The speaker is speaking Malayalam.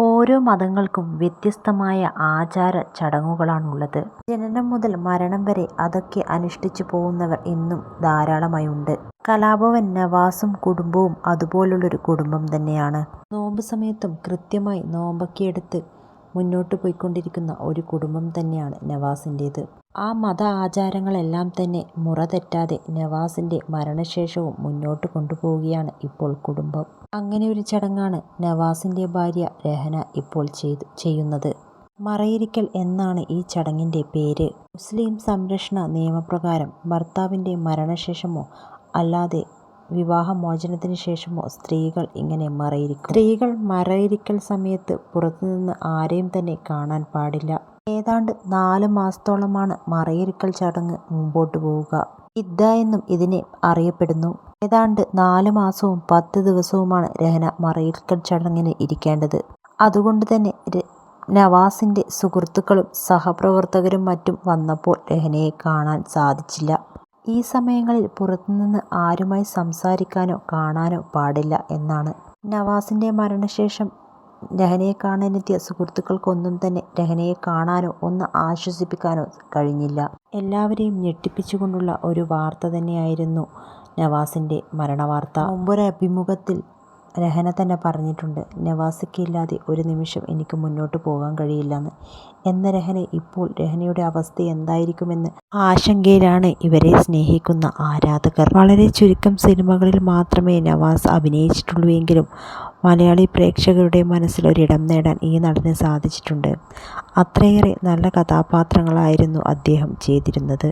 ഓരോ മതങ്ങൾക്കും വ്യത്യസ്തമായ ആചാര ചടങ്ങുകളാണുള്ളത്. ജനനം മുതൽ മരണം വരെ അതൊക്കെ അനുഷ്ഠിച്ചു പോകുന്നവർ ഇന്നും ധാരാളമായുണ്ട്. കലാഭവൻ നവാസും കുടുംബവും അതുപോലുള്ളൊരു കുടുംബം തന്നെയാണ്. നോമ്പ് സമയത്തും കൃത്യമായി നോമ്പൊക്കെയെടുത്ത് മുന്നോട്ട് പോയിക്കൊണ്ടിരിക്കുന്ന ഒരു കുടുംബം തന്നെയാണ് നവാസിന്റേത്. ആ മത ആചാരങ്ങളെല്ലാം തന്നെ മുറ തെറ്റാതെ നവാസിന്റെ മരണശേഷവും മുന്നോട്ട് കൊണ്ടുപോവുകയാണ് ഇപ്പോൾ കുടുംബം. അങ്ങനെ ഒരു ചടങ്ങാണ് നവാസിന്റെ ഭാര്യ രഹന ഇപ്പോൾ ചെയ്തു ചെയ്യുന്നത്. മറയിരിക്കൽ എന്നാണ് ഈ ചടങ്ങിന്റെ പേര്. മുസ്ലിം സംരക്ഷണ നിയമപ്രകാരം ഭർത്താവിന്റെ മരണശേഷമോ അല്ലാതെ വിവാഹമോചനത്തിന് ശേഷമോ സ്ത്രീകൾ ഇങ്ങനെ മറയിരിക്കും. സ്ത്രീകൾ മറയിരിക്കൽ സമയത്ത് പുറത്തുനിന്ന് ആരെയും തന്നെ കാണാൻ പാടില്ല. ഏതാണ്ട് നാല് മാസത്തോളമാണ് മറയിരിക്കൽ ചടങ്ങ് മുമ്പോട്ട് പോവുക. ഇദ്ദ എന്നും ഇതിനെ അറിയപ്പെടുന്നു. ഏതാണ്ട് നാല് മാസവും പത്ത് ദിവസവുമാണ് രഹന മറയിരിക്കൽ ചടങ്ങിന് ഇരിക്കേണ്ടത്. അതുകൊണ്ട് തന്നെ നവാസിന്റെ സുഹൃത്തുക്കളും സഹപ്രവർത്തകരും മറ്റും വന്നപ്പോൾ രഹനയെ കാണാൻ സാധിച്ചില്ല. ഈ സമയങ്ങളിൽ പുറത്തുനിന്ന് ആരുമായി സംസാരിക്കാനോ കാണാനോ പാടില്ല എന്നാണ്. നവാസിന്റെ മരണശേഷം രഹനയെ കാണാനെത്തിയ സുഹൃത്തുക്കൾക്കൊന്നും തന്നെ രഹനയെ കാണാനോ ഒന്ന് ആശ്വസിപ്പിക്കാനോ കഴിഞ്ഞില്ല. എല്ലാവരെയും ഞെട്ടിപ്പിച്ചുകൊണ്ടുള്ള ഒരു വാർത്ത തന്നെയായിരുന്നു നവാസിന്റെ മരണവാർത്ത. മുമ്പൊരഭിമുഖത്തിൽ രഹന തന്നെ പറഞ്ഞിട്ടുണ്ട് നവാസിക്കില്ലാതെ ഒരു നിമിഷം എനിക്ക് മുന്നോട്ട് പോകാൻ കഴിയില്ലെന്ന്. എന്ന രഹന ഇപ്പോൾ രഹനയുടെ അവസ്ഥ എന്തായിരിക്കുമെന്ന് ആശങ്കയിലാണ് ഇവരെ സ്നേഹിക്കുന്ന ആരാധകർ. വളരെ ചുരുക്കം സിനിമകളിൽ മാത്രമേ നവാസ് അഭിനയിച്ചിട്ടുള്ളൂ എങ്കിലും മലയാളി പ്രേക്ഷകരുടെ മനസ്സിൽ ഒരിടം നേടാൻ ഈ നടന് സാധിച്ചിട്ടുണ്ട്. അത്രയേറെ നല്ല കഥാപാത്രങ്ങളായിരുന്നു അദ്ദേഹം ചെയ്തിരുന്നത്.